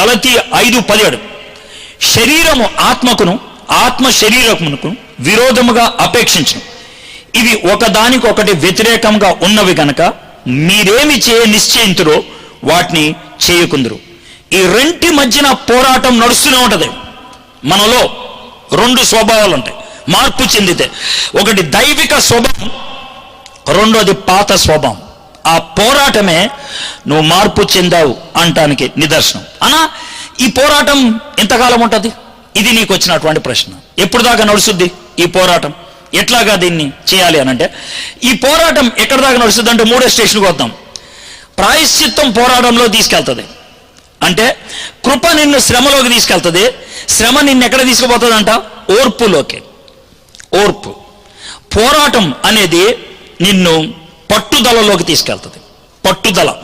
గలతీ ఐదు పదిహేడు. శరీరము ఆత్మకును ఆత్మ శరీరమునకు విరోధముగా అపేక్షించను. ఇవి ఒకదానికొకటి వ్యతిరేకంగా ఉన్నవి గనక మీరేమి చేయ నిశ్చయింతురో వాటిని చేయకుందరు. ఈ రెంటి మధ్యన పోరాటం నడుస్తూనే ఉంటుంది. మనలో రెండు స్వభావాలు ఉంటాయి మార్పు చెందితే ఒకటి దైవిక స్వభావం రెండోది పాత స్వభావం. ఆ పోరాటమే నువ్వు మార్పు చెందావు అంటానికి నిదర్శనం. అనా ఈ పోరాటం ఎంతకాలం ఉంటుంది? ఇది నీకు వచ్చినటువంటి ప్రశ్న. ఎప్పుడు దాకా నడుస్తుంది ఈ పోరాటం? ఎట్లాగా దీన్ని చేయాలి అని అంటే ఈ పోరాటం ఎక్కడ దాకా నడుస్తుంది అంటే మూడో స్టేషన్కి వద్దాం. ప్రాయశ్చిత్తం పోరాటంలో తీసుకెళ్తుంది. అంటే కృప నిన్ను శ్రమలోకి తీసుకెళ్తుంది. శ్రమ నిన్ను ఎక్కడ తీసుకుపోతుంది అంట ఓర్పులోకి. ఓర్పు. పోరాటం అనేది నిన్ను పట్టుదలలోకి తీసుకెళ్తుంది. పట్టుదల.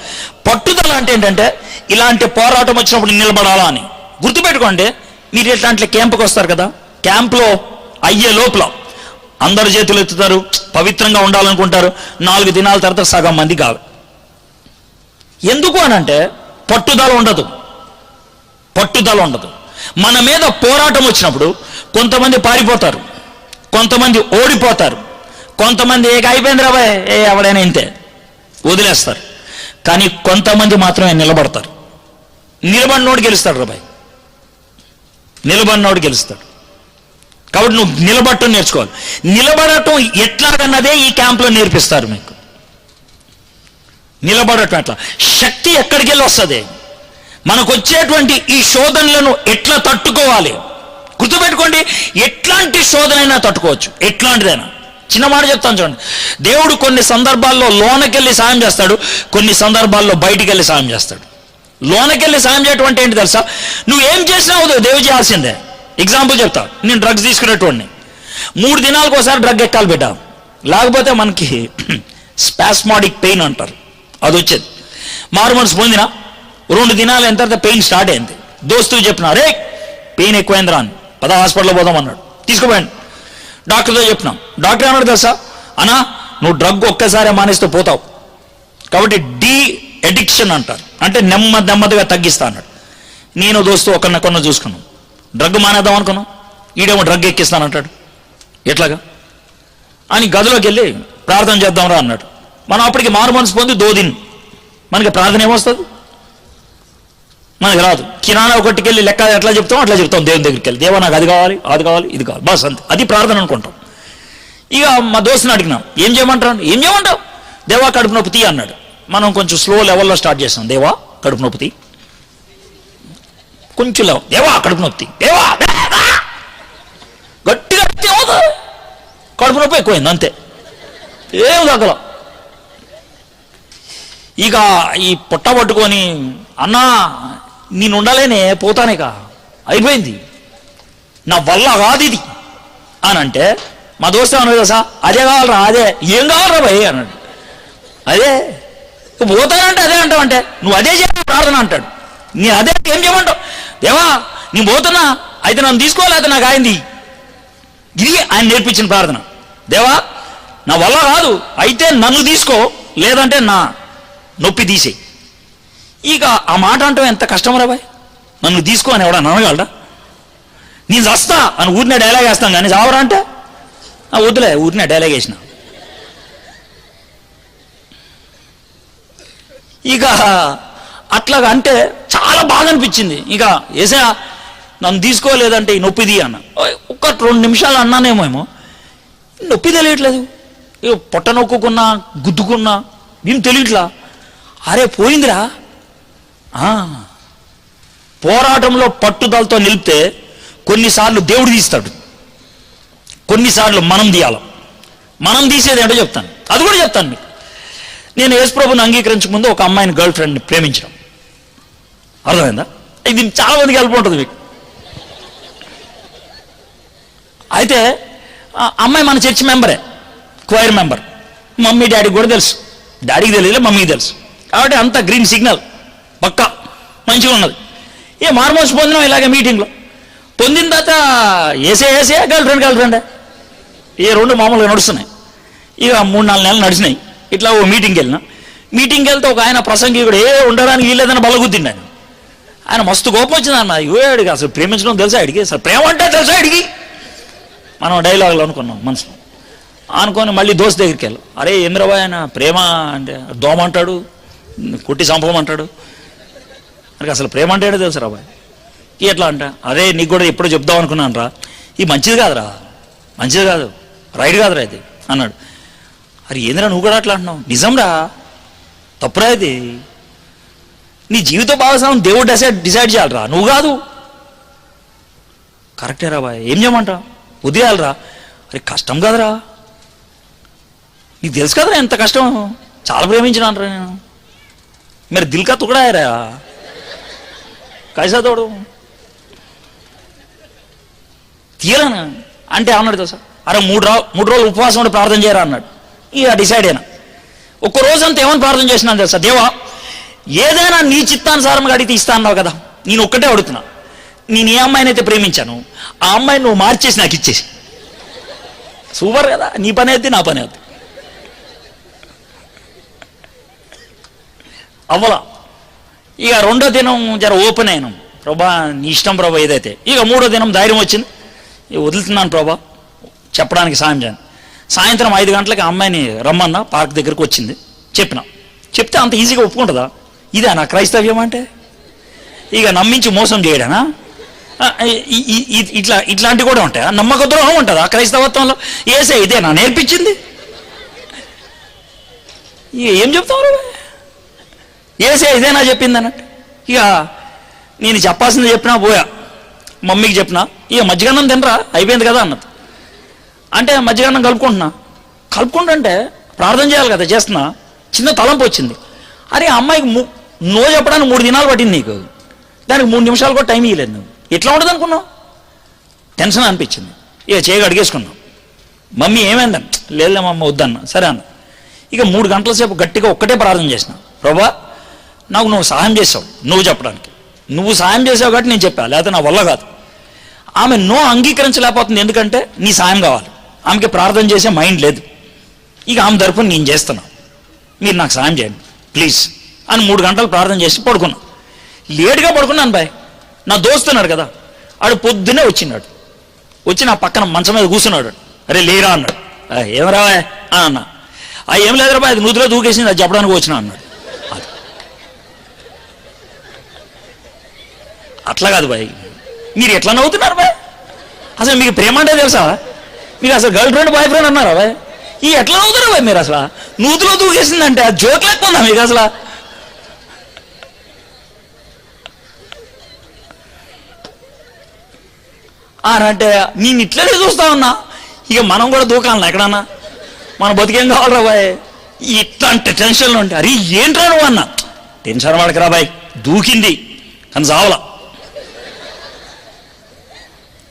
పట్టుదల అంటే ఏంటంటే ఇలాంటి పోరాటం వచ్చినప్పుడు నిలబడాలా అని. గుర్తుపెట్టుకోండి మీరు ఇట్లాంటి క్యాంపుకి వస్తారు కదా క్యాంప్లో అయ్యే లోపల అందరు చేతులు ఎత్తుతారు పవిత్రంగా ఉండాలనుకుంటారు నాలుగు దినాల తర్వాత సగం మంది కాదు. ఎందుకు అనంటే పట్టుదల ఉండదు. పట్టుదల ఉండదు. మన మీద పోరాటం వచ్చినప్పుడు కొంతమంది పారిపోతారు కొంతమంది ఓడిపోతారు. కొంతమంది ఏక అయిపోయింది రాబాయ్ ఏ ఎవడైనా ఇంతే. వదిలేస్తారు. కానీ కొంతమంది మాత్రమే నిలబడతారు. నిలబడినోడు గెలుస్తాడు రాబాయ్ నిలబడినోడు గెలుస్తాడు. కాబట్టి నువ్వు నిలబడటం నేర్చుకోవాలి. నిలబడటం ఎట్లాగన్నదే ఈ క్యాంప్లో నేర్పిస్తారు మీకు. నిలబడటం ఎట్లా? శక్తి ఎక్కడికి వెళ్ళి వస్తుంది? మనకు వచ్చేటువంటి ఈ శోధనలను ఎట్లా తట్టుకోవాలి? గుర్తుపెట్టుకోండి. ఎట్లాంటి శోధనైనా తట్టుకోవచ్చు. ఎట్లాంటిదైనా. చిన్న మాట చెప్తాను చూడండి. దేవుడు కొన్ని సందర్భాల్లో లోనకెళ్ళి సాయం చేస్తాడు కొన్ని సందర్భాల్లో బయటికి వెళ్ళి సాయం చేస్తాడు. లోనకెళ్ళి సాయం చేయటం అంటే ఏంటి తెలుసా? నువ్వు ఏం చేసినా అవుతుంది దేవు చేయాల్సిందే. ఎగ్జాంపుల్ చెప్తా. నేను డ్రగ్స్ తీసుకునేటోడిని. మూడు దినాలకు ఒకసారి డ్రగ్ ఎక్కాలి బిడ్డ. లేకపోతే మనకి స్పాస్మాటిక్ పెయిన్ అంటారు. అది వచ్చేది. మారు మనసు పొందిన? రెండు దినాలు ఎంత పెయిన్ స్టార్ట్ అయింది. దోస్తులు చెప్పిన రే పెయిన్ ఎక్కువైందిరా అని. పద హాస్పిటల్లో పోదాం అన్నాడు. తీసుకుపోయాను డాక్టర్తో చెప్పినాం. డాక్టర్ అన్నాడు తెలుసా? అన్నా నువ్వు డ్రగ్ ఒక్కసారి మానేస్తే పోతావు. కాబట్టి డీ ఎడిక్షన్ అంటారు. అంటే నెమ్మది నెమ్మదిగా తగ్గిస్తా అన్నాడు. నేను దోస్తు ఒకరిని కొన్న చూసుకున్నాం. డ్రగ్ మానేద్దాం అనుకున్నాం. ఈడేమో డ్రగ్ ఎక్కిస్తానంటాడు ఎట్లాగా? అని గదిలోకి వెళ్ళి ప్రార్థన చేద్దాంరా అన్నాడు. మనం అప్పటికి మారు మనసు పొంది దోదిన్. మనకి ప్రార్థన ఏమొస్తుంది? మనకి రాదు. కిరాణా ఒకటికి వెళ్ళి లెక్క ఎట్లా చెప్తాం అట్లా చెప్తాం దేవుని దగ్గరికి వెళ్ళి. దేవా నాకు అది కావాలి అది కావాలి ఇది కావాలి. బస్ అంతే. అది ప్రార్థన అనుకుంటాం. ఇక మా దోస్తుని అడిగినాం. ఏం చేయమంటారు? ఏం చేయమంటావు? దేవా కడుపు నొప్పి తీ అన్నాడు. మనం కొంచెం స్లో లెవెల్లో స్టార్ట్ చేస్తాం దేవా కడుపు నొప్పి తీ. కొంచెం లేవు దేవా కడుపు నొప్పి దేవా గట్టిగా కడుపు నొప్పి ఎక్కువైంది అంతే. ఏం తగ్గల. ఇక ఈ పొట్ట పట్టుకొని అన్నా నేను ఉండలేనే పోతానేగా. అయిపోయింది. నా వల్ల కాదు ఇది అని అంటే మా దోస్తు అన్నది కదా అదే కావాలరా అదే. ఏం కావాలరా భయ్? అన్నాడు. అదే పోతానంటే అదే అంటావు అంటే నువ్వు అదే చేయాలి ప్రార్థన అంటాడు. నీ అదే ఏం చేయమంటావు? దేవా నేను పోతున్నా అయితే నన్ను తీసుకోవాలి నాకు ఆయింది ఇది ఆయన నేర్పించిన ప్రార్థన. దేవా నా వల్ల కాదు అయితే నన్ను తీసుకో లేదంటే నా నొప్పి తీసేయి. ఇక ఆ మాట అంటాం ఎంత కష్టమరా బాయ్? నన్ను తీసుకో అని ఎవడా అనగలడా? నేను చస్తా అని ఊరినే డైలాగ్ వేస్తాం కానీ చావరా అంటే? వద్దులే ఊరినే డైలాగ్ వేసిన. ఇక అట్లాగా అంటే చాలా బాగా అనిపించింది. ఇక ఏసా నన్ను తీసుకోలేదంటే ఈ నొప్పిది అన్న. ఓయ్, ఒక్క రెండు నిమిషాలు అన్నానేమో నొప్పి తెలియట్లేదు. ఇక పొట్ట నొక్కుకున్నా గుద్దుకున్నా ఏం తెలియట్లా? అరే పోయిందిరా. పోరాటంలో పట్టుదలతో నిలిపితే కొన్నిసార్లు దేవుడు తీస్తాడు. కొన్నిసార్లు మనం తీయాలి. మనం తీసేది ఏంటో చెప్తాను. అది కూడా చెప్తాను మీకు. నేను యేసుప్రభుని అంగీకరించక ముందు ఒక అమ్మాయిని గర్ల్ ఫ్రెండ్ని ప్రేమించడం. అర్థమైందా? ఇది చాలా మందికి హెల్ప్ ఉంటుంది మీకు. అయితే ఆ అమ్మాయి మన చర్చ్ మెంబరే క్వైర్ మెంబర్ మమ్మీ డాడీకి కూడా తెలుసు. డాడీకి తెలియదు మమ్మీకి తెలుసు. కాబట్టి అంత గ్రీన్ సిగ్నల్ పక్కా. మంచిగా ఉన్నది. ఏ మార్మోస్ పొందినాం ఇలాగే మీటింగ్లో. పొందిన తర్వాత ఏసే ఏసే గర్ల్ ఫ్రెండ్ గర్ల్ ఫ్రెండ్. ఈ రెండు మామూలుగా నడుస్తున్నాయి. ఇక మూడు నాలుగు నెలలు నడిచినాయి. ఇట్లా ఓ మీటింగ్కి వెళ్ళినా. మీటింగ్కి వెళ్తే ఒక ఆయన ప్రసంగికుడు ఏ ఉండడానికి వీల్లేదని బలగుద్దిండి ఆయన. ఆయన మస్తు కోపం వచ్చింది అన్న. అడిగి అసలు ప్రేమించడం తెలుసా అడిగి అసలు ప్రేమ అంటే తెలుసా అడిగి మనం డైలాగులు అనుకున్నాం మనసులో. అనుకొని మళ్ళీ దోస్త్ దగ్గరికి వెళ్ళాం. అరే ఇంద్రబాయ్ ఆయన ప్రేమ అంటే దోమ అంటాడు కుట్టి సంపమంటాడు నాకు అసలు ప్రేమ అంటే ఏంటో తెలుసు రాబాయ్ ఎట్లా అంట? అరే నీకు కూడా ఎప్పుడో చెప్దాం అనుకున్నాను రా. ఇది మంచిది కాదురా. మంచిది కాదు. రైట్ కాదురా ఇది అన్నాడు. అరే ఏందిరా నువ్వు కూడా అట్లా అంటున్నావు? నిజంరా? తప్పురా ఇది. నీ జీవిత భాగస్వామి దేవుడు డిసైడ్ డిసైడ్ చేయాలరా. నువ్వు కాదు. కరెక్టే రా బాయ్. ఏం చేయమంటా ఉదయాలరా. అరే కష్టం కాదురా. నీకు తెలుసు కదరా ఎంత కష్టం? చాలా ప్రేమించినానరా నేను. మరి దిల్కా తుకడాయరా? కైసా తోడు? తీయరానా అంటే అన్నాడు తెలుసా? అరే మూడు రా మూడు రోజులు ఉపవాసం ఉండి ప్రార్థన చేయరా అన్నాడు. ఇక డిసైడ్ అయినా. ఒక్క రోజంతా ఏమని ప్రార్థన చేసినాను తెలుసా? దేవా ఏదైనా నీ చిత్తానుసారంగా అడిగితే ఇస్తా అన్నావు కదా? నేను ఒక్కటే అడుగుతున్నా. నేను ఏ అమ్మాయిని అయితే ప్రేమించాను ఆ అమ్మాయిని నువ్వు మార్చేసి నాకు ఇచ్చేసి. సూపర్ కదా? నీ పని అయితే నా పని అవుతుంది అవ్వలా. ఇక రెండో దినం జర ఓపెన్ అయినాం. ప్రభా నీ ఇష్టం ప్రభా ఏదైతే. ఇక మూడో దినం ధైర్యం వచ్చింది. ఇక వదులుతున్నాను ప్రభా. చెప్పడానికి సాయం చేయను సాయంత్రం ఐదు గంటలకి ఆ అమ్మాయిని రమ్మన్నా పార్క్ దగ్గరికి వచ్చింది. చెప్పిన. చెప్తే అంత ఈజీగా ఒప్పుకుంటుందా? ఇదే నా క్రైస్తవ్యం అంటే? ఇక నమ్మించి మోసం చేయడానా? ఇట్లా ఇట్లాంటివి కూడా ఉంటాయి? నమ్మక ద్రోహం ఉంటుందా క్రైస్తవత్వంలో? ఏసే ఇదే నా నేర్పించింది? ఇక ఏం చెప్తావు ఏసే ఇదేనా చెప్పింది అన్నట్టు ఇక నేను చెప్పాల్సింది చెప్పినా పోయా. మమ్మీకి చెప్పినా. ఇక మజ్జిగన్నం తినరా? అయిపోయింది కదా అన్నది. అంటే మజ్జిగన్నం కలుపుకుంటున్నా. కలుపుకుంటుంటే ప్రార్థన చేయాలి కదా చేస్తున్నా. చిన్న తలంపు వచ్చింది. అరే అమ్మాయికి నో చెప్పడానికి మూడు దినాలు పట్టింది నీకు. దానికి మూడు నిమిషాలు కూడా టైం ఇవ్వలేదు నువ్వు. ఎట్లా ఉండదు అనుకున్నావు? టెన్షన్ అనిపించింది. ఇక చేయగా అడిగేసుకున్నాం మమ్మీ ఏమైందని లేదులే మమ్మ వద్దన్న. సరే అన్న. ఇక మూడు గంటల సేపు గట్టిగా ఒక్కటే ప్రార్థన చేసిన. ప్రభా నాకు నువ్వు సహాయం చేసావు నువ్వు చెప్పడానికి. నువ్వు సహాయం చేసావు కాబట్టి నేను చెప్పా లేకపోతే నా వల్ల కాదు. ఆమె నో అంగీకరించలేకపోతుంది ఎందుకంటే నీ సాయం కావాలి. ఆమెకి ప్రార్థన చేసే మైండ్ లేదు. ఇక ఆమె తరపున నేను చేస్తున్నా. మీరు నాకు సాయం చేయండి ప్లీజ్. అని మూడు గంటలు ప్రార్థన చేసి పడుకున్నా. లేటుగా పడుకున్నాను బాయ్. నా దోస్తున్నాడు కదా ఆడు పొద్దునే వచ్చినాడు. వచ్చి నా పక్కన మంచం మీద కూర్చున్నాడు. అరే లేరా అన్నాడు. ఏమరావా ఏం అన్నా. ఆ ఏం లేదురా బాయ్ అది దూకేసింది అది చెప్పడానికి వచ్చినా అన్నాడు అది. అట్లా కాదు బాయ్. మీరు ఎట్లా నవ్వుతున్నారు బాయ్? అసలు మీకు ప్రేమ అంటే తెలుసా? మీకు అసలు గర్ల్ ఫ్రెండ్ బాయ్ ఫ్రెండ్ అన్నారా బాయ్? ఈ ఎట్లా నవ్వుతారు బాయ్ మీరు అసలు? నూతులో దూకేసిందంటే ఆ జోక్ లేకపోయిందా మీకు అసలు? అంటే నేను ఇట్లనే చూస్తా ఉన్నా. ఇక మనం కూడా దూకాలన్నా ఎక్కడన్నా? మన బతికేం కావాలరా బాయ్? ఇట్లాంటి టెన్షన్లు ఉంటాయి అరే ఏంట్రా నువ్వు అన్నా? టెన్షన్ వాడకరా బాయ్. దూకింది. కానీ చావలా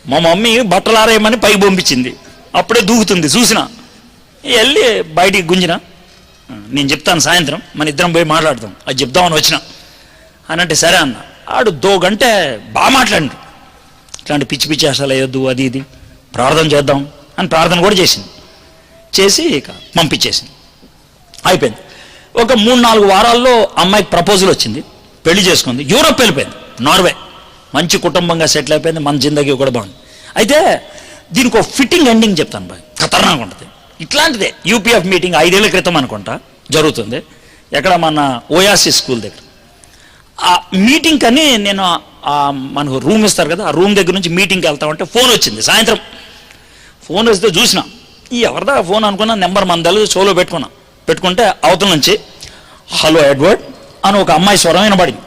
మా మమ్మీ బట్టలు ఆరేయమని పైకి పంపించింది. అప్పుడే దూకుతుంది చూసిన. వెళ్ళి బయటికి గుంజిన. నేను చెప్తాను సాయంత్రం మన ఇద్దరం పోయి మాట్లాడతాం అది చెప్దామని వచ్చిన. అని అంటే సరే అన్న. ఆడు దో గంటే బాగా మాట్లాడండి ఇట్లాంటి పిచ్చి పిచ్చి అసలు వేయొద్దు అది ఇది. ప్రార్థన చేద్దాం అని ప్రార్థన కూడా చేసింది. చేసి ఇక పంపించేసింది. అయిపోయింది. ఒక మూడు నాలుగు వారాల్లో అమ్మాయికి ప్రపోజల్ వచ్చింది. పెళ్ళి చేసుకుంది. యూరోప్ వెళ్ళిపోయింది. నార్వే. మంచి కుటుంబంగా సెటిల్ అయిపోయింది మన జిందగీ కూడా బాగుంది. అయితే దీనికి ఒక ఫిట్టింగ్ ఎండింగ్ చెప్తాను బాయ్. ఖతర్నాక్ ఉంటుంది. ఇట్లాంటిదే యూపీఎఫ్ మీటింగ్ ఐదేళ్ళ క్రితం అనుకుంటా జరుగుతుంది. ఎక్కడ మన ఓయాసి స్కూల్ దగ్గర. ఆ మీటింగ్ కానీ నేను మనకు రూమ్ ఇస్తారు కదా ఆ రూమ్ దగ్గర నుంచి మీటింగ్కి వెళ్తామంటే ఫోన్ వచ్చింది సాయంత్రం. ఫోన్ వస్తే చూసిన ఈ ఎవరిదా ఫోన్ అనుకున్నా నెంబర్ మన దగ్గర షోలో పెట్టుకున్నా. పెట్టుకుంటే అవతల నుంచి హలో ఎడ్వర్డ్ అని ఒక అమ్మాయి స్వరం వినబడింది.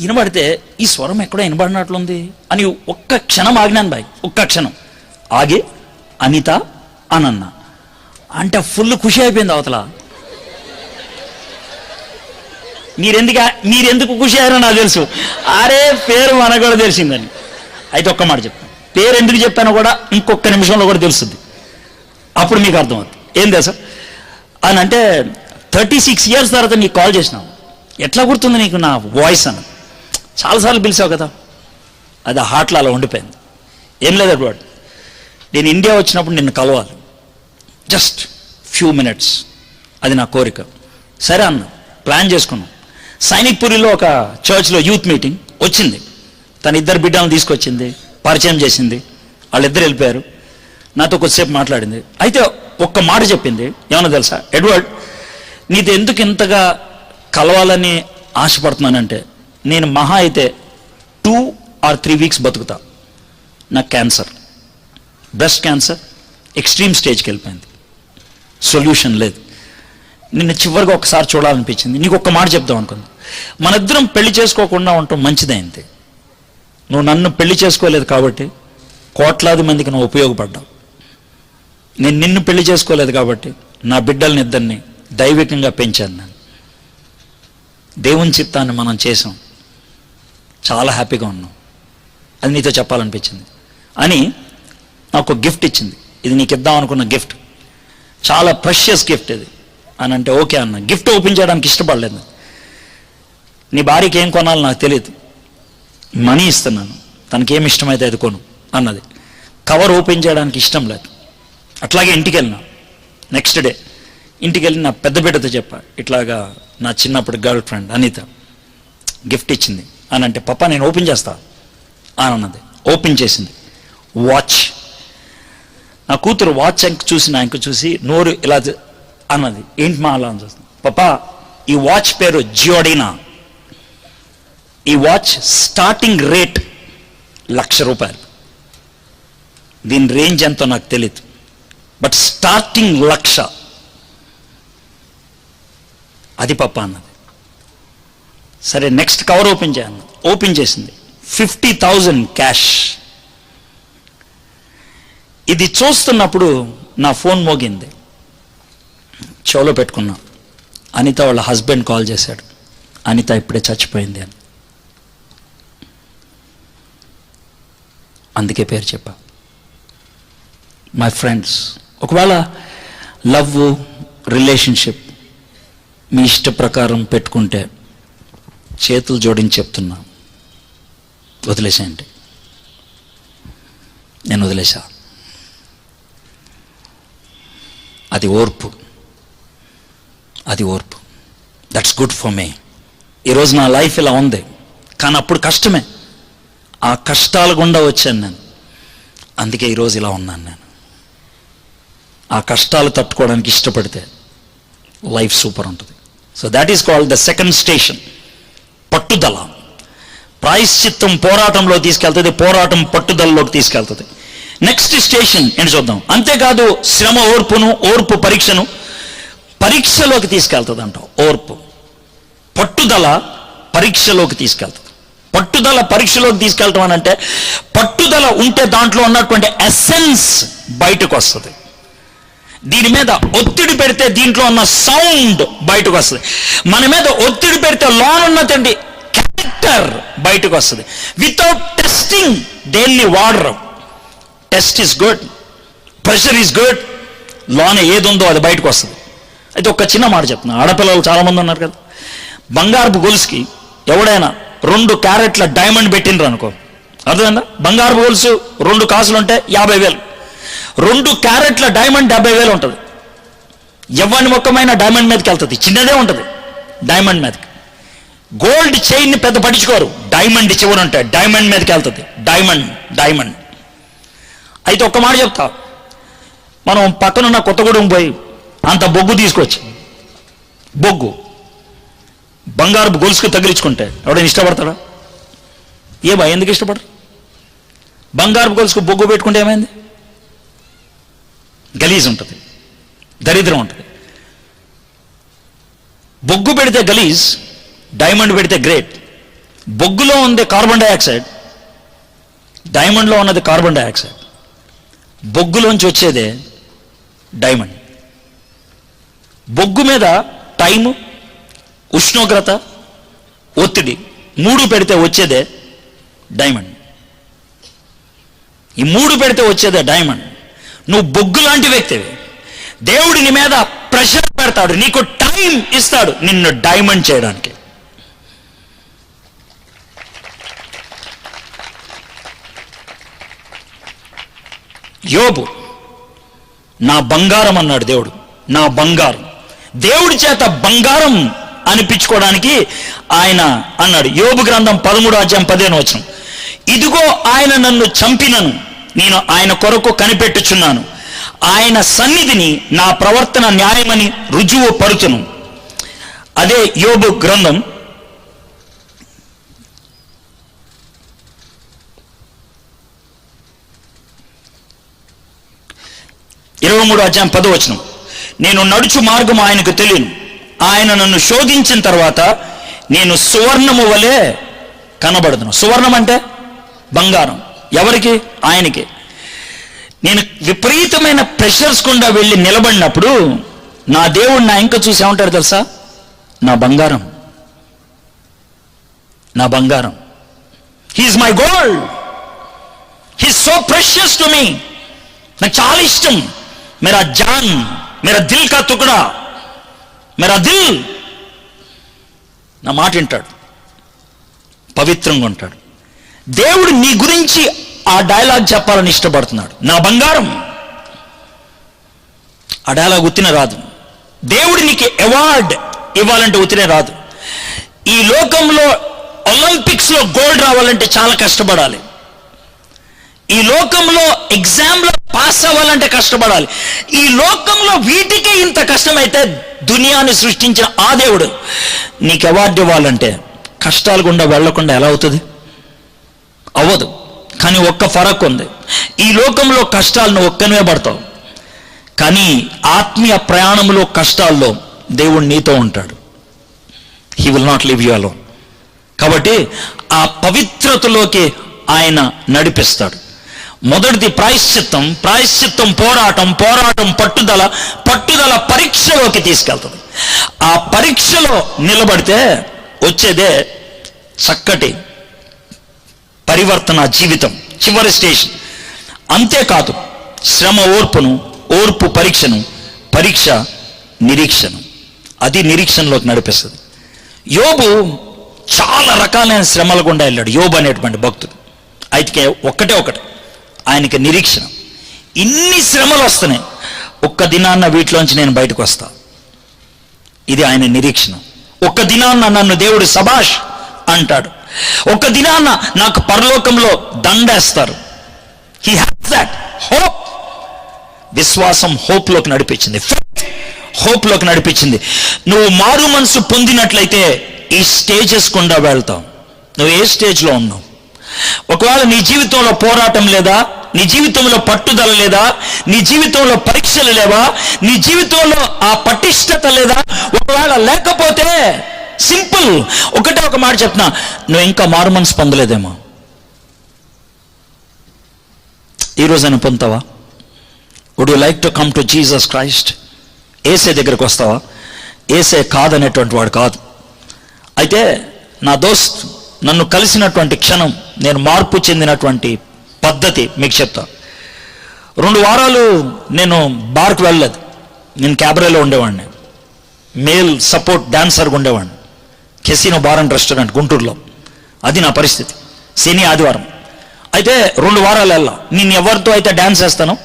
వినబడితే ఈ స్వరం ఎక్కడో వినబడినట్లుంది అని ఒక్క క్షణం ఆగినాను బాయ్. ఒక్క క్షణం. ఆగి అనిత అని అంటే ఫుల్ ఖుషి అయిపోయింది అవతల. మీరెందుకు మీరెందుకు ఖుషి అయ్యారో నాకు తెలుసు. అరే పేరు మనకు కూడా తెలిసిందని. అయితే ఒక్క మాట చెప్తాను. పేరు ఎందుకు చెప్పానో కూడా ఇంకొక నిమిషంలో కూడా తెలుస్తుంది. అప్పుడు మీకు అర్థమవుతుంది. ఏం తెలుసా? అని అంటే థర్టీ సిక్స్ ఇయర్స్ తర్వాత నీకు కాల్ చేసినావు. ఎట్లా గుర్తుంది నీకు నా వాయిస్ అని? చాలాసార్లు పిలిచావు కదా. అది హాట్లో అలా ఉండిపోయింది. ఏం లేదు అడ్వాడు నేను ఇండియా వచ్చినప్పుడు నిన్ను కలవాలి. జస్ట్ ఫ్యూ మినిట్స్ అది నా కోరిక. సరే అన్న ప్లాన్ చేసుకున్నాం. సైనిక్ పురిలో ఒక చర్చ్లో యూత్ మీటింగ్ వచ్చింది. తన ఇద్దరు బిడ్డలను తీసుకొచ్చింది పరిచయం చేసింది. వాళ్ళిద్దరు వెళ్ళిపోయారు. నాతో కొద్దిసేపు మాట్లాడింది. అయితే ఒక్క మాట చెప్పింది. ఏమన్నా తెలుసా? ఎడ్వర్డ్ నీతో ఎందుకు ఇంతగా కలవాలని ఆశపడుతున్నానంటే నేను మహా అయితే టూ ఆర్ త్రీ వీక్స్ బతుకుతా. నాకు క్యాన్సర్. బ్రెస్ట్ క్యాన్సర్ ఎక్స్ట్రీమ్ స్టేజ్కి వెళ్ళిపోయింది. సొల్యూషన్ లేదు. నిన్ను చివరిగా ఒకసారి చూడాలనిపించింది. నీకు ఒక్క మాట చెప్దాం అనుకుంది. మన ఇద్దరం పెళ్ళి చేసుకోకుండా ఉండటం మంచిదైంది నువ్వు నన్ను పెళ్ళి చేసుకోలేదు కాబట్టి కోట్లాది మందికి నువ్వు ఉపయోగపడ్డావు. నేను నిన్ను పెళ్ళి చేసుకోలేదు కాబట్టి నా బిడ్డల్ని ఇద్దరిని దైవికంగా పెంచాను నేను. దేవుని చిత్తాన్ని మనం చేసాం చాలా హ్యాపీగా ఉన్నాం. అది నీతో చెప్పాలనిపించింది. అని నాకు గిఫ్ట్ ఇచ్చింది. ఇది నీకు ఇద్దాం అనుకున్న గిఫ్ట్ చాలా ప్రెషియస్ గిఫ్ట్ ఇది. అని అంటే ఓకే అన్న. గిఫ్ట్ ఓపెన్ చేయడానికి ఇష్టపడలేదు. నీ భార్యకి ఏం కొనాలో నాకు తెలియదు. మనీ ఇస్తున్నాను. తనకి ఏమి ఇష్టమైతే అది కొను అన్నది. కవర్ ఓపెన్ చేయడానికి ఇష్టం లేదు. అట్లాగే ఇంటికి వెళ్ళినా నెక్స్ట్ డే ఇంటికి వెళ్ళి నా పెద్ద బిడ్డతో చెప్పా. ఇట్లాగా నా చిన్నప్పుడు గర్ల్ ఫ్రెండ్ అనిత. గిఫ్ట్ ఇచ్చింది. అని అంటే పప్ప నేను ఓపెన్ చేస్తా అని అన్నది. ఓపెన్ చేసింది. వాచ్. నా కూతురు వాచ్ అంక చూసి నా అంక చూసి నోరు ఇలా అన్నది. ఏంటి మా అలా? అని చూస్తుంది పప్ప ఈ వాచ్ పేరు జియోడీనా. ఈ వాచ్ స్టార్టింగ్ రేట్ లక్ష రూపాయలు. దీని రేంజ్ ఎంతో నాకు తెలియదు బట్ స్టార్టింగ్ లక్ష. అది పప్ప అన్నది. సరే నెక్స్ట్ కవర్ ఓపెన్ చేయాలి ఓపెన్ చేసింది. ఫిఫ్టీ థౌజండ్ క్యాష్ ఇది చూస్తున్నప్పుడు నా ఫోన్ మోగింది. చెవులో పెట్టుకున్నా. అనిత వాళ్ళ హస్బెండ్ కాల్ చేశాడు. అనిత ఇప్పుడే చచ్చిపోయింది అని. అందుకే పేరు చెప్పా. మై ఫ్రెండ్స్ ఒకవేళ లవ్ రిలేషన్షిప్ మీ ఇష్ట ప్రకారం పెట్టుకుంటే చేతులు జోడించి చెప్తున్నా. వదిలేసేయండి. నేను వదిలేసా. అది ఓర్పు. అది ఓర్పు. దట్స్ గుడ్ ఫర్ మీ ఈరోజు నా లైఫ్ ఇలా ఉంది. కానీ అప్పుడు కష్టమే. ఆ కష్టాల గుండా వచ్చాను నేను. అందుకే ఈరోజు ఇలా ఉన్నాను నేను. ఆ కష్టాలు తట్టుకోవడానికి ఇష్టపడితే లైఫ్ సూపర్ ఉంటుంది. So that is called the second station పట్టుదల. ప్రాయశ్చిత్తం పోరాటంలో తీసుకెళ్తుంది పోరాటం పట్టుదలలోకి తీసుకెళ్తుంది. నెక్స్ట్ స్టేషన్ ఏంటి చూద్దాం. అంతేకాదు శ్రమ ఓర్పును ఓర్పు పరీక్షను పరీక్షలోకి తీసుకెళ్తుంది అంట ఓర్పు. పట్టుదల పరీక్షలోకి తీసుకెళ్తుంది. పట్టుదల పరీక్షలోకి తీసుకెళ్ళటం అని అంటే పట్టుదల ఉంటే దాంట్లో ఉన్నటువంటి ఎసెన్స్ బయటకు వస్తుంది. దీని మీద ఒత్తిడి పెడితే దీంట్లో ఉన్న సౌండ్ బయటకు వస్తుంది. మన మీద ఒత్తిడి పెడితే లోన్ ఉన్నదండి క్యారెక్టర్ బయటకు వస్తుంది. వితౌట్ టెస్టింగ్ దేన్ని వాడరు? Test is good pressure is good లోన ఏది ఉందో అది బయటకు వస్తుంది. అయితే ఒక చిన్న మాట చెప్తున్నా. ఆడపిల్లలు చాలా మంది ఉన్నారు కదా. బంగారపు గొలుసుకి ఎవడైనా రెండు క్యారెట్ల డైమండ్ పెట్టిండ్రు అనుకో అర్థమైందా? బంగారపు గొలుసు రెండు కాసులు ఉంటే యాభై వేలు. రెండు క్యారెట్ల డైమండ్ డెబ్బై వేలు ఉంటుంది. ఎవరి మొక్కమైన డైమండ్ మీదకి వెళ్తుంది. చిన్నదే ఉంటుంది. డైమండ్ మీదకి. గోల్డ్ చైన్ని పెద్ద పట్టించుకోరు. డైమండ్ చివరి ఉంటాయి. డైమండ్ మీదకి వెళ్తుంది. Diamond diamond. అయితే ఒక్క మాట చెప్తా. మనం పక్కనున్న కొత్తగూడెం పోయి అంత బొగ్గు తీసుకొచ్చి బొగ్గు బంగారు గొలుసుకు తగిలించుకుంటే ఎవడైనా ఇష్టపడతాడా? ఏమా ఎందుకు ఇష్టపడరు? బంగారపు గొలుసుకు బొగ్గు పెట్టుకుంటే ఏమైంది? గలీజ్ ఉంటుంది. దరిద్రం ఉంటుంది. బొగ్గు పెడితే గలీజ్ డైమండ్ పెడితే గ్రేట్. బొగ్గులో ఉంది కార్బన్ డైఆక్సైడ్ డైమండ్లో ఉన్నది కార్బన్ డైఆక్సైడ్. బొగ్గులోంచి వచ్చేదే డైమండ్. బొగ్గు మీద టైము ఉష్ణోగ్రత ఒత్తిడి మూడు పెడితే వచ్చేదే డైమండ్. ఈ మూడు పెడితే వచ్చేదే డైమండ్. నువ్వు బొగ్గు లాంటి వ్యక్తివి. దేవుడు నీ మీద ప్రెషర్ పెడతాడు నీకు టైం ఇస్తాడు నిన్ను డైమండ్ చేయడానికి. యోబు నా బంగారం అన్నాడు దేవుడు నా బంగారం. దేవుడి చేత బంగారం అనిపించుకోవడానికి ఆయన అన్నాడు. యోబు గ్రంథం పదమూడు అధ్యాయం పదిహేను వచ్చిన ఇదిగో ఆయన నన్ను చంపినను. నేను ఆయన కొరకు కనిపెట్టుచున్నాను. ఆయన సన్నిధిని నా ప్రవర్తన న్యాయమని రుజువు పరుచును అదే యోబు గ్రంథం. ఇరవై మూడు అధ్యాయం పదవచనం నేను నడుచు మార్గం ఆయనకు తెలియను. ఆయన నన్ను శోధించిన తర్వాత నేను సువర్ణము వలె కనబడుతున్నాను సువర్ణం అంటే బంగారం. ఎవరికి? ఆయనకి. నేను విపరీతమైన ప్రెషర్స్ గుండా వెళ్ళి నిలబడినప్పుడు నా దేవుడు నా ఇంక చూసి ఏమంటారు తెలుసా? నా బంగారం. నా బంగారం. He's my gold he's so precious to me నాకు చాలా ఇష్టం. మేరా జాన్ మేరా దిల్ కా తుకుడా మేరా దిల్. నా మాట వింటాడు. పవిత్రంగా ఉంటాడు. దేవుడు నీ గురించి ఆ డైలాగ్ చెప్పాలని ఇష్టపడుతున్నాడు. నా బంగారం. ఆ డైలాగ్ ఉత్తిన రాదు. దేవుడు నీకు అవార్డ్ ఇవ్వాలంటే ఉత్తినే రాదు. ఈ లోకంలో ఒలింపిక్స్లో గోల్డ్ రావాలంటే చాలా కష్టపడాలి. ఈ లోకంలో ఎగ్జామ్లో పాస్ అవ్వాలంటే కష్టపడాలి. ఈ లోకంలో వీటికే ఇంత కష్టమైతే దునియాన్ని సృష్టించిన ఆ దేవుడు నీకు అవార్డు ఇవ్వాలంటే కష్టాలు గుండా వెళ్ళకుండా ఎలా అవుతుంది? అవ్వదు. కానీ ఒక్క ఫరక్ ఉంది. ఈ లోకంలో కష్టాలను ఒక్కనే పడతావు. కానీ ఆత్మీయ ప్రయాణంలో కష్టాల్లో దేవుడు నీతో ఉంటాడు. He will not leave you alone కాబట్టి ఆ పవిత్రతలోకి ఆయన నడిపిస్తాడు. మొదటిది ప్రాయశ్చిత్తం. ప్రాయశ్చిత్తం పోరాటం పోరాటం పట్టుదల పట్టుదల పరీక్షలోకి తీసుకెళ్తుంది. ఆ పరీక్షలో నిలబడితే వచ్చేదే చక్కటి పరివర్తన జీవితం చివరి స్టేషన్ అంతేకాదు శ్రమ ఓర్పును ఓర్పు పరీక్షను పరీక్ష నిరీక్షను. అది నిరీక్షణలోకి నడిపిస్తుంది. యోబు చాలా రకాలైన శ్రమల గుండా వెళ్ళాడు యోబు అనేటువంటి భక్తుడు. అయితే ఒక్కటే ఒకటి ఆయనకి నిరీక్షణ. ఇన్ని శ్రమలు వస్తున్నాయి ఒక్క దినాన్న వీటిలోంచి నేను బయటకు వస్తా. ఇది ఆయన నిరీక్షణ. ఒక్క దినాన్న నన్ను దేవుడు సభాష్ అంటాడు. ఒక దినాన నాకు పరలోకంలో దండేస్తారు. హీ హ్యాస్ దట్ హోప్ విశ్వాసం హోప్లోకి నడిపించింది. హోప్లోకి నడిపించింది. నువ్వు మారు మనసు పొందినట్లయితే ఈ స్టేజెస్ గుండా వెళ్తావు. నువ్వు ఏ స్టేజ్లో ఉన్నావు? ఒకవేళ నీ జీవితంలో పోరాటం లేదా నీ జీవితంలో పట్టుదల లేదా నీ జీవితంలో పరీక్షలు లేవా నీ జీవితంలో ఆ పటిష్టత లేదా ఒకవేళ లేకపోతే సింపుల్. ఒకటే ఒక మాట చెప్తున్నా. నువ్వు ఇంకా మారు మనసు పొందలేదేమో. ఈరోజు అని పొందుతావా? Would you like to come to Jesus Christ ఏసే దగ్గరికి వస్తావా? ఏసే కాదనేటువంటి వాడు కాదు. అయితే నా దోస్త్ నన్ను కలిసినటువంటి క్షణం నేను మార్పు చెందినటువంటి పద్ధతి మీకు చెప్తా. రెండు వారాలు నేను బార్కు వెళ్ళలేదు. నేను క్యాబరేలో ఉండేవాడిని. మేల్ సపోర్ట్ డాన్సర్గా ఉండేవాడిని. కెసినో బార్ అండ్ రెస్టారెంట్ గుంటూరులో. అది నా పరిస్థితి. శని ఆదివారం. అయితే రెండు వారాలు వెళ్ళాం నేను ఎవరితో అయితే డ్యాన్స్ చేస్తానో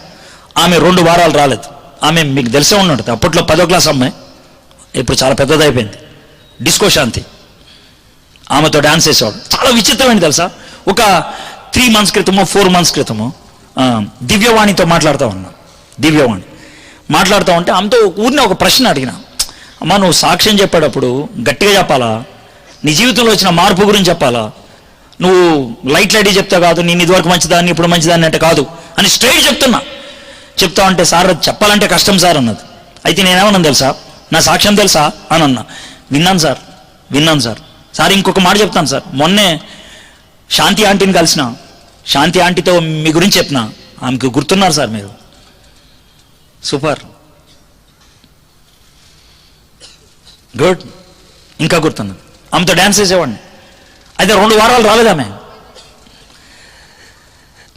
ఆమె రెండు వారాలు రాలేదు. ఆమె మీకు తెలిసే ఉన్నట్టు. అప్పట్లో పదో క్లాస్ అమ్మాయి. ఇప్పుడు చాలా పెద్దదైపోయింది. డిస్కో శాంతి. ఆమెతో డ్యాన్స్ వేసేవాడు. చాలా విచిత్రమైంది తెలుసా? ఒక త్రీ మంత్స్ క్రితమో ఫోర్ మంత్స్ క్రితమో దివ్యవాణితో మాట్లాడుతూ ఉన్నా. దివ్యవాణి. మాట్లాడుతూ ఉంటే ఆమెతో ఊరిని ఒక ప్రశ్న అడిగిన. అమ్మా నువ్వు సాక్ష్యం చెప్పేటప్పుడు గట్టిగా చెప్పాలా? నీ జీవితంలో వచ్చిన మార్పు గురించి చెప్పాలా? నువ్వు లైట్ లైట్ చెప్తా కాదు నేను ఇదివరకు మంచిదాన్ని ఇప్పుడు మంచిదాన్ని అంటే కాదు అని స్ట్రైట్ చెప్తున్నా. చెప్తా అంటే సార్ అది చెప్పాలంటే కష్టం సార్ అన్నది. అయితే నేనేమన్నాను తెలుసా? నా సాక్ష్యం తెలుసా? అని అన్నా. విన్నాను సార్ విన్నాను సార్. సార్ ఇంకొక మాట చెప్తాను సార్. మొన్నే శాంతి ఆంటీని కలిసిన శాంతి ఆంటీతో మీ గురించి చెప్పిన. ఆమెకు గుర్తున్నారు సార్ మీరు. సూపర్. గుడ్ ఇంకా గుర్తుంది. ఆమెతో డ్యాన్స్ చేసేవాడిని. అయితే రెండు వారాలు రాలేదు ఆమె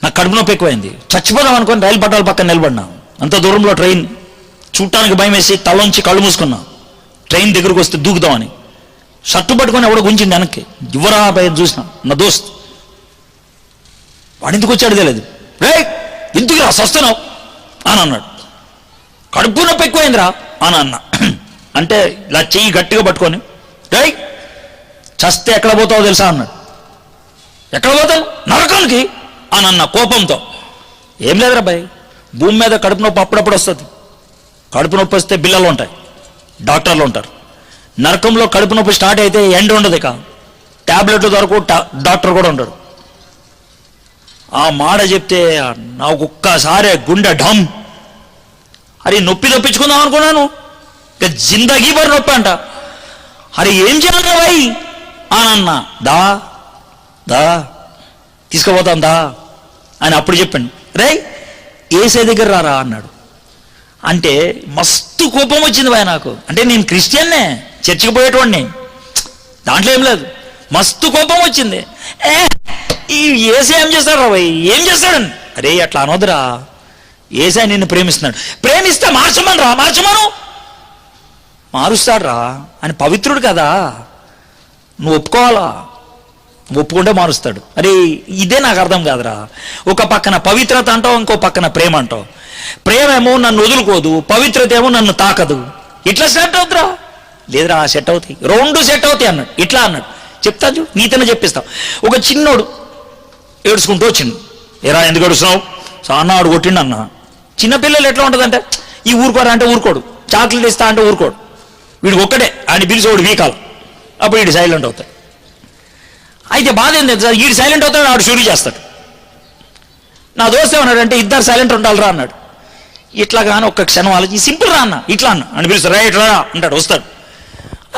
నాకు కడుపు నొప్పి ఎక్కువైంది. చచ్చిపోదాం అనుకొని రైలు పట్టాల పక్కన నిలబడినా. అంత దూరంలో ట్రైన్. చూడటానికి భయం వేసి తలంచి కళ్ళు మూసుకున్నా. ట్రైన్ దగ్గరకు వస్తే దూకుదామని. షర్టు పట్టుకొని ఎవడో గుంచింది వెనక్కి. ఇవ్వరా భయం చూసిన. నా దోస్త్. వాడు ఎందుకు వచ్చాడు తెలియదు. రే ఎందుకు రా సస్తున్నావు? అని అన్నాడు. కడుపు నొప్పి ఎక్కువైందిరా అని అన్న. అంటే ఇలా చెయ్యి గట్టిగా పట్టుకొని డై చస్తే ఎక్కడ పోతావో తెలుసా? అన్నాడు. ఎక్కడ పోతావు? నరకానికి? అని అన్న కోపంతో. ఏం లేదురా భయ్ భూమి మీద కడుపు నొప్పి అప్పుడప్పుడు వస్తుంది. కడుపు నొప్పి వస్తే బిల్లలు ఉంటాయి డాక్టర్లు ఉంటారు. నరకంలో కడుపు నొప్పి స్టార్ట్ అయితే ఎండ ఉండదు ఇక. ట్యాబ్లెట్ దొరకు డాక్టర్ కూడా ఉండడు. ఆ మాట చెప్తే నాకు ఒక్కసారి గుండె ఢమ్. అరే నొప్పి తప్పించుకుందాం అనుకున్నాను. ఇక జిందగీ పరి నొప్పి అంట. అరే ఏం చేయాలి బాయ్? అని అన్న దా దా తీసుకుపోతాం దా అని అప్పుడు చెప్పండి. రే ఏసే దగ్గర రారా అన్నాడు. అంటే మస్తు కోపం వచ్చింది భయ నాకు. అంటే నేను క్రిస్టియన్నే చర్చికి పోయేటోడిని. దాంట్లో ఏం లేదు. మస్తు కోపం వచ్చింది. ఏ ఈ ఏసే ఏం చేస్తాడు రా భయ్ ఏం చేస్తాడని అరే అట్లా అనొద్దురా. ఏసే నిన్ను ప్రేమిస్తున్నాడు? ప్రేమిస్తే మార్చమని రా మార్చమను? మారుస్తాడ్రా అని పవిత్రుడు కదా. నువ్వు ఒప్పుకోవాలా? నువ్వు ఒప్పుకుంటే మారుస్తాడు. అరే ఇదే నాకు అర్థం కాదురా. ఒక పక్కన పవిత్రత అంటావు ఇంకో పక్కన ప్రేమ అంటావు. ప్రేమ ఏమో నన్ను వదులుకోదు పవిత్రత ఏమో నన్ను తాకదు. ఇట్లా సెట్ అవుతురా? లేదురా సెట్ అవుతాయి. రెండు సెట్ అవుతాయి అన్నాడు. ఇట్లా అన్నాడు. చెప్తా చూ నీతనే చెప్పిస్తావు ఒక చిన్నోడు ఏడుచుకుంటూ వచ్చిండు. ఎరా ఎందుకు ఏడుస్తున్నావు? సో ఆడు కొట్టిండు అన్న. చిన్నపిల్లలు ఎట్లా ఉంటుందంటే ఈ ఊరుకోరా అంటే ఊరుకోడు. చాక్లెట్ ఇస్తా అంటే ఊరుకోడు. వీడికి ఒక్కడే ఆయన పిలిచేవాడు వీకాలు. అప్పుడు వీడు సైలెంట్ అవుతాడు. అయితే బాధ ఏంది సార్ వీడు సైలెంట్ అవుతాడు ఆడు షూరి చేస్తాడు. నా దోస్త్ ఏమన్నాడంటే ఇద్దరు సైలెంట్ ఉండాలిరా అన్నాడు. ఇట్లా కానీ ఒక్క క్షణం ఆలోచించి సింపుల్ రా అన్న ఇట్లా అన్న. అని పిలుస్తారు రా ఇట్లా రా అంటాడు వస్తాడు.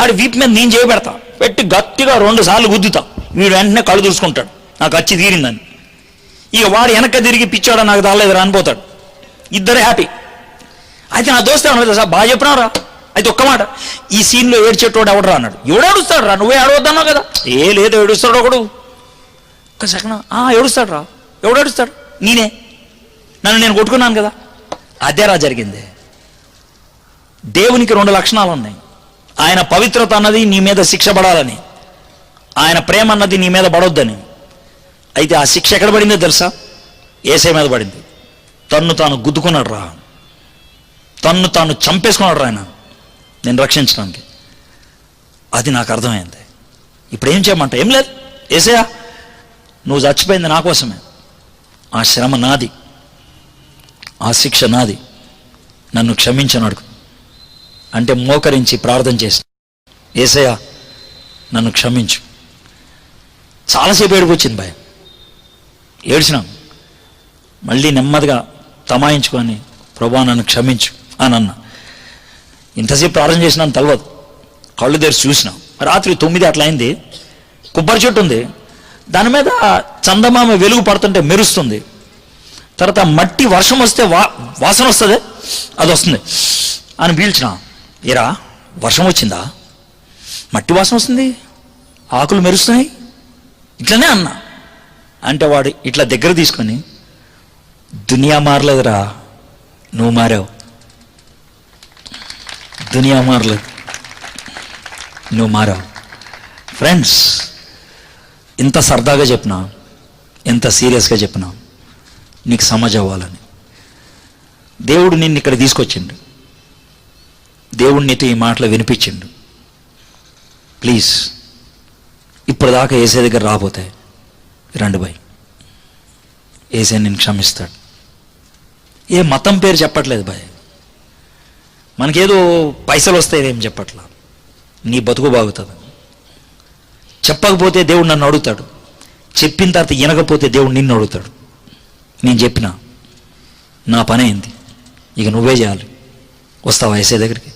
ఆడు వీపు మీద నేను చేయబెడతా పెట్టి గట్టిగా రెండు సార్లు గుద్దుతా. వీడు వెంటనే కళ్ళు చూసుకుంటాడు నాకు వచ్చి తీరిందని. ఇక వాడు వెనక తిరిగి పిచ్చాడు నాకు తాలేదు రానిపోతాడు ఇద్దరు హ్యాపీ అయితే నా దోస్తే ఏమన్నా సార్ బాగా చెప్పినారా అయితే ఒక్క మాట ఈ సీన్లో ఏడ్చేటోడు ఎవడురా అన్నాడు. ఎవడు ఏడుస్తాడు రా నువ్వే ఏడవద్దన్నావు కదా. ఏ లేదు ఏడుస్తాడు ఒకడు. ఒక సెకండ్ ఆ ఏడుస్తాడు రా ఎవడు ఏడుస్తాడు నేనే. నన్ను నేను కొట్టుకున్నాను కదా. అదేరా జరిగింది. దేవునికి రెండు లక్షణాలు ఉన్నాయి. ఆయన పవిత్రత అన్నది నీ మీద శిక్ష పడాలని. ఆయన ప్రేమ అన్నది నీ మీద పడొద్దని. అయితే ఆ శిక్ష ఎక్కడ పడిందో తెలుసా? ఏసై మీద పడింది. తన్ను తాను గుద్దుకున్నాడు రా తన్ను తాను చంపేసుకున్నాడు రా ఆయన. నేను రక్షించడానికి. అది నాకు అర్థమైంది. ఇప్పుడు ఏం చేయమంట ఏం లేదు. ఏసయా నువ్వు చచ్చిపోయింది నా కోసమే. ఆ శ్రమ నాది. ఆ శిక్ష నాది. నన్ను క్షమించను అంటే మోకరించి ప్రార్థన చేసి ఏసయ్యా నన్ను క్షమించు. చాలాసేపు ఏడుపు వచ్చింది భయం ఏడ్చినాం. మళ్ళీ నెమ్మదిగా తమాయించుకొని ప్రభా నన్ను క్షమించు అని అన్నా. ఇంతసేపు ప్రార్థన చేసినాను తెలియదు కళ్ళు తెరిచి చూసినాం. రాత్రి తొమ్మిది అట్లా అయింది. కొబ్బరి చెట్టు ఉంది. దాని మీద చందమామ వెలుగు పడుతుంటే మెరుస్తుంది. తర్వాత మట్టి వర్షం వస్తే వా వాసన వస్తుంది? అది వస్తుంది. అని పీల్చిన. ఇరా వర్షం వచ్చిందా? మట్టి వాసన వస్తుంది? ఆకులు మెరుస్తున్నాయి? ఇట్లనే అన్నా. అంటే వాడు ఇట్లా దగ్గర తీసుకొని దునియా మారలేదురా నువ్వు మారావు. దునియా మారలేదు నువ్వు మారావు ఫ్రెండ్స్ ఇంత సరదాగా చెప్పినా ఎంత సీరియస్గా చెప్పినా నీకు సమజ్ అవ్వాలని. దేవుడు నిన్ను ఇక్కడ తీసుకొచ్చిండు. దేవుడు నీతో ఈ మాటలు వినిపించిండు. ప్లీజ్ ఇప్పటిదాకా ఏసే దగ్గర రాబోతే రండి బాయ్. ఏసే నేను క్షమిస్తాడు. ఏ మతం పేరు చెప్పట్లేదు బాయ్. మనకేదో పైసలు వస్తాయి ఏం చెప్పట్లా. నీ బతుకు బాగుతుంది. చెప్పకపోతే దేవుడు నన్ను అడుగుతాడు. చెప్పిన తర్వాత వినకపోతే దేవుడు నిన్ను అడుగుతాడు. నేను చెప్పిన నా పని అయింది ఇక నువ్వే చేయాలి. వస్తావా వయసే దగ్గరికి?